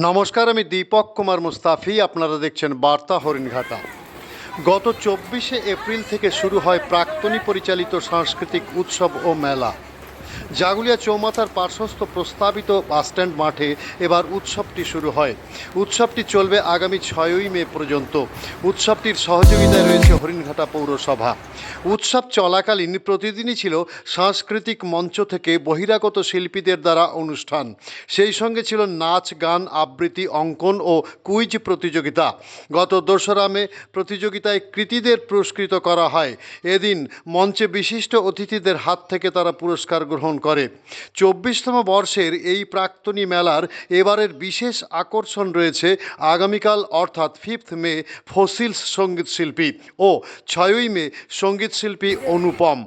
নমস্কার, আমি দীপক কুমার মুস্তাফি, আপনারা দেখছেন বার্তা হরিণঘাটা। গত চব্বিশে এপ্রিল থেকে শুরু হয় প্রাক্তনী পরিচালিত সাংস্কৃতিক উৎসব ও মেলা। জাগুলিয়া চৌমাথার পার্শ্বস্থ প্রস্তাবিত বাসস্ট্যান্ড মাঠে এবার উৎসবটি শুরু হয়। উৎসবটি চলবে আগামী ছয়ই মে পর্যন্ত। উৎসবটির সহযোগিতায় রয়েছে হরিণঘাটা পৌরসভা। উৎসব চলাকালীন প্রতিদিনই ছিল সাংস্কৃতিক মঞ্চ থেকে বহিরাগত শিল্পীদের দ্বারা অনুষ্ঠান। সেই সঙ্গে ছিল নাচ, গান, আবৃত্তি, অঙ্কন ও কুইজ প্রতিযোগিতা। গত দোসরা মে প্রতিযোগিতায় কৃতীদের পুরস্কৃত করা হয়। এদিন মঞ্চে বিশিষ্ট অতিথিদের হাত থেকে তারা পুরস্কার গ্রহণ করে। চব্বিশতম বর্ষের এই প্রাক্তনী মেলার এবারের বিশেষ আকর্ষণ রয়েছে আগামীকাল, অর্থাৎ ফিফথ মে, ফসিলস সংগীত শিল্পী ও ছয়ই মে সংগীত শিল্পী অনুপম।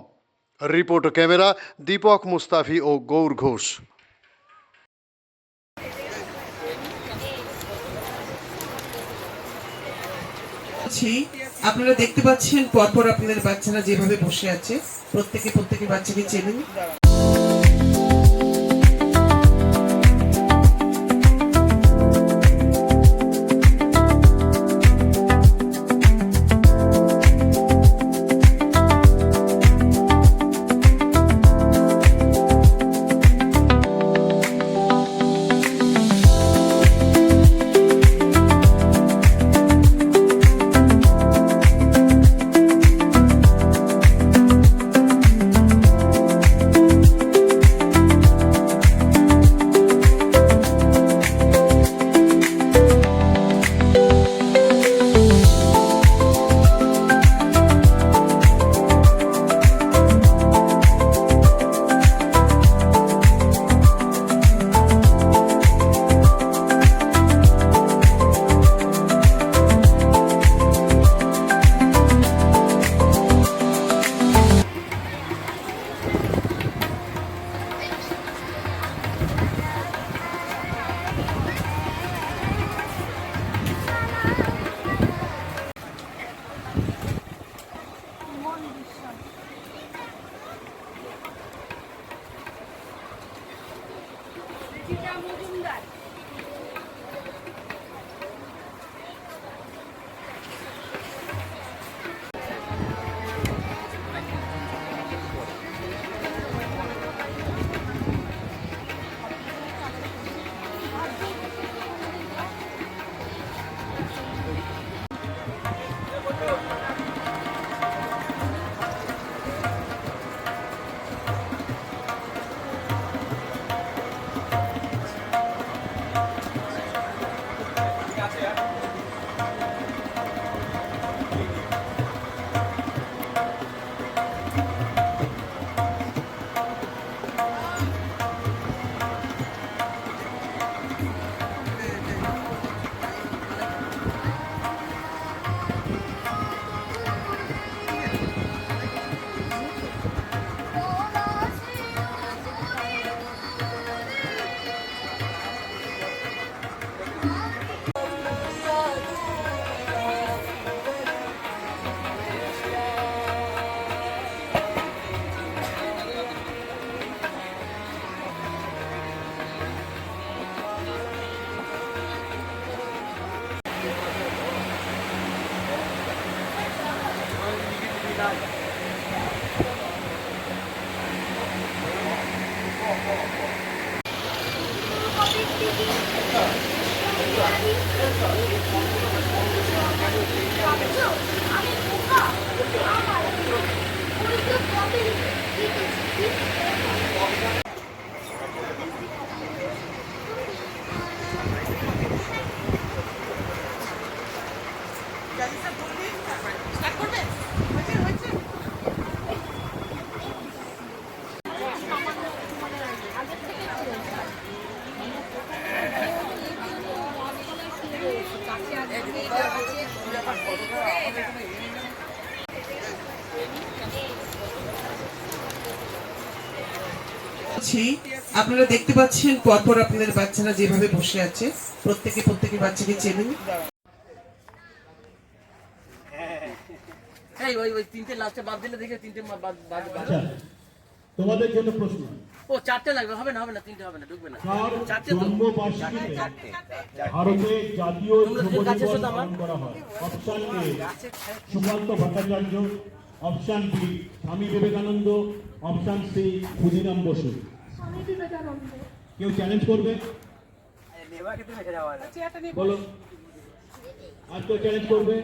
রিপোর্ট ক্যামেরা দীপক মুস্তাফি ও গৌর ঘোষ। আপনারা দেখতে পাচ্ছেন, পরপর আপনাদের বাচ্চারা যেভাবে বসে আছে, প্রত্যেকে প্রত্যেকের বাচ্চাকে চেনেন। চিত্রা মজুমদার আমি বোকা আমার পরীক্ষা কবে আছি আপনারা দেখতে পাচ্ছেন পরপর আপনাদের বাচ্চারা যেভাবে বসে আছে প্রত্যেকে প্রত্যেকের বাচ্চাকে চেনেন এই ওই ওই তিনটে লাস্টে বাদ দিলে দেখে তিনটে মা- বাদ বাদ বাদ। তোমাদের জন্য প্রশ্ন। ও চারটে লাগবে হবে না হবে না তিনটে হবে না ঢুকবে না। চারটে ভারতে জাতীয় করা হয়? Option A Sukanta Bhattacharya. Option B Swami Vivekananda. Option C Khudiram Bose. কেউ চ্যালেঞ্জ করবে? বলো আর কেউ চ্যালেঞ্জ করবে?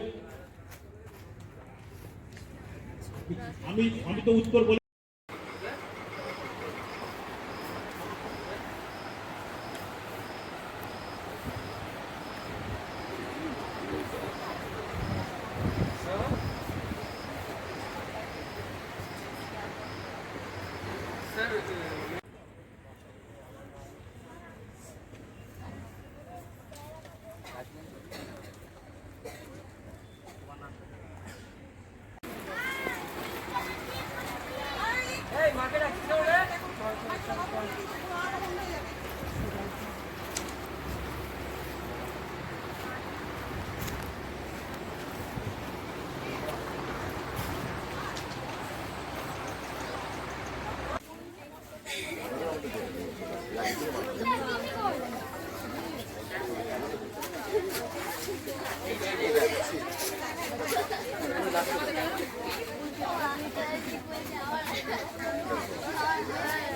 আমি আমি তো উত্তর বলি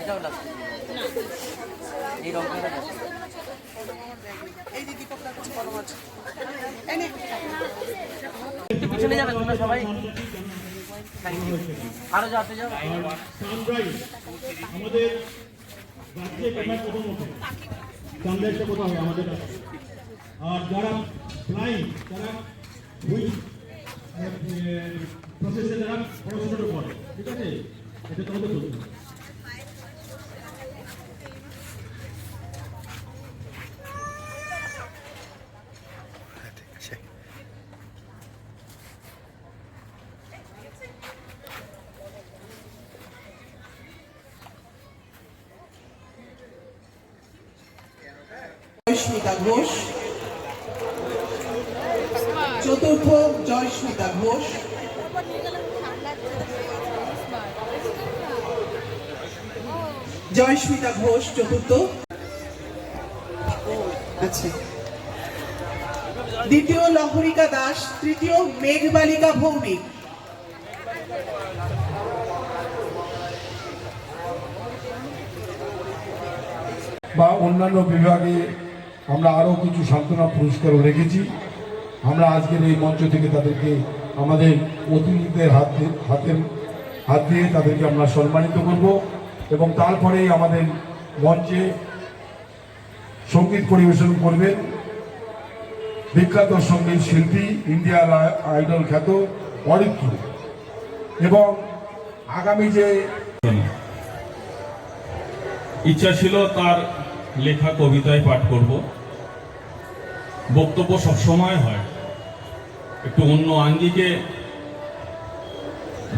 এটাও লাগবে এই রংটা লাগবে এই যে দীপকটার কাছে কলম আছে এই নে। একটু পিছনে যাবে তোমরা সবাই আরও যাতে যাও আমাদের আমাদের আর যারা ফ্লাইং তারা হুইল প্রসেসে যারা পড়াশোনাটা করে ঠিক আছে এটা তোমাদের জয়স্মিতা ঘোষ। চতুর্থ জয়স্মিতা ঘোষ। জয়স্মিতা ঘোষ চতুর্থ। আচ্ছা। দ্বিতীয় লহরিকা দাস, তৃতীয় মেঘবালিকা ভৌমিক। বা অন্যান্য বিভাগে আমরা আরও কিছু সান্ত্বনা পুরস্কারও রেখেছি। আমরা আজকের এই মঞ্চ থেকে তাদেরকে, আমাদের অতিথিদের হাত হাতের হাত দিয়ে তাদেরকে আমরা সম্মানিত করব এবং তারপরেই আমাদের মঞ্চে সংগীত পরিবেশন করবেন বিখ্যাত সংগীত শিল্পী ইন্ডিয়ার আইডল খ্যাত অরিত্র। এবং আগামী যে ইচ্ছা ছিল তার লেখা কবিতায় পাঠ করব। বক্তব্য সবসময় হয়। একটু অন্য আঙ্গিকে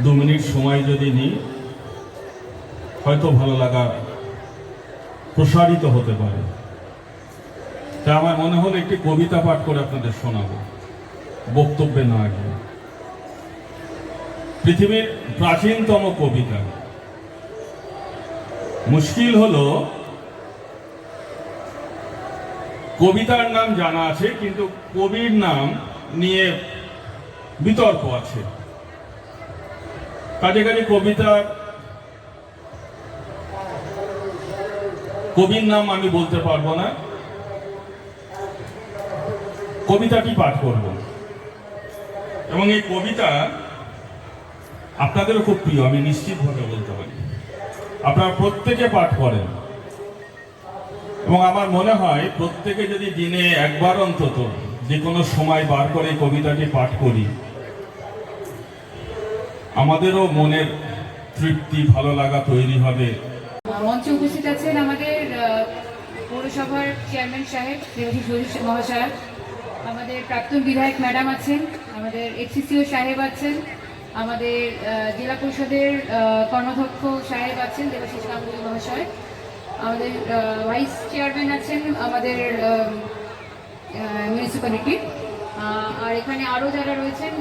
দু মিনিট সময় যদি নিই, হয়তো ভালো লাগা প্রসারিত হতে পারে। তা আমার মনে হলো একটি কবিতা পাঠ করে আপনাদের শোনাবো, বক্তব্যে না গিয়ে। পৃথিবীর প্রাচীনতম কবিতা। মুশকিল হলো কবিতার নাম জানা আছে, কিন্তু কবির নাম নিয়ে বিতর্ক আছে। কাজে কাজে কবিতার কবির নাম আমি বলতে পারব না। কবিতাটি পাঠ করব। এবং এই কবিতা আপনাদেরও খুব প্রিয়, আমি নিশ্চিতভাবে বলতে পারি। আপনারা প্রত্যেকে পাঠ করেন। এবং আমার মনে হয় প্রত্যেকে যদি দিনে একবার অন্তত যে কোনো সময় বার করে কবিতাটি পাঠ করি, আমাদেরও মনের তৃপ্তি, ভালো লাগা তৈরি হবে। মঞ্চে উপস্থিত আছেন আমাদের পৌরসভার চেয়ারম্যান সাহেব ঘোষ মহাশয়, আমাদের প্রাক্তন বিধায়ক ম্যাডাম আছেন, আমাদের এক্সিসিও সাহেব আছেন, আমাদের জেলা পরিষদের কর্মাধ্যক্ষ সাহেব আছেন, দেবাশিস গাঙ্গুলি মহাশয় আমাদের ভাইস চেয়ারম্যান আছেন আমাদের মিউনিসিপ্যালিটির আর এখানে আরও যারা রয়েছেন